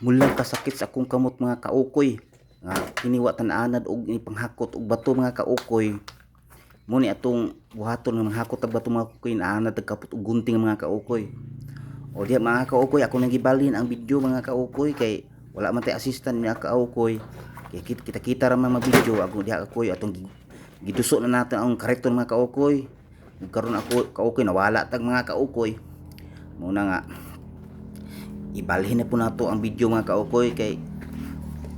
Mulang kasakit sa akong kamot mga kaukoy. Nga kiniwa tanaanad og ipanghakot og bato mga kaukoy. Mo ni atong buhaton nga manghakot og bato mga kaukoy naanad og kapot og gunting mga kaukoy. O diya mga kaukoy ako nang gibalhin ang video mga kaukoy kay wala man tay assistant mga kaukoy. Kay kita kita, ra man video ako diha kaukoy atong gi- giduso na natin ang karekton mga kaukoy. Karon ako kaukoy nawala tag mga kaukoy. Muna nga ibalhin na po nato ang video mga kaukoy kay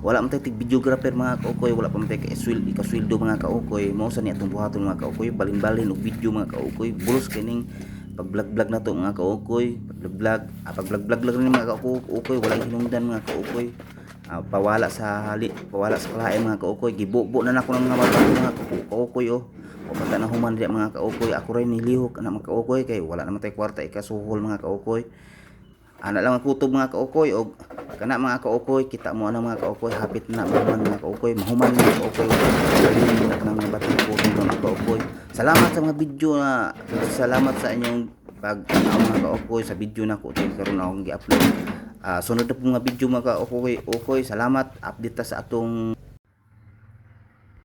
wala man tayo videographer mga kaukoy wala pa man tayo kaswil ikaswildo mga kaukoy. Mo sa ni atong buhaton mga kaukoy. Balin-balin og video mga kaukoy. Bulos kining pag vlog vlog na to mga kaukoy. Pag vlog ah, pag vlog vlog rin mga kaukoy. Wala hinungdan mga kaukoy. Ah, pawala sa hali pawala sa kalain mga kaukoy. Gibubo na nako ng mga bata mga kau- kaukoy oh. O pata na human mga kaukoy. Ako rin nilihok na mga kaukoy kay wala naman tayo kwarta ikasuhol mga kaukoy ana lang ang kutob mga kaukoy og kana mga kaukoy kita mo ana mga kaukoy hapit na mahuman mga kaukoy mahuman mga kaukoy na ng mga batang puto mga kaukoy salamat sa mga video na salamat sa inyong pag mga kaukoy sa video na ko karon akong gi-upload Ah, sunod na po mga video mga kaukoy. Okay, salamat. Update ta sa atong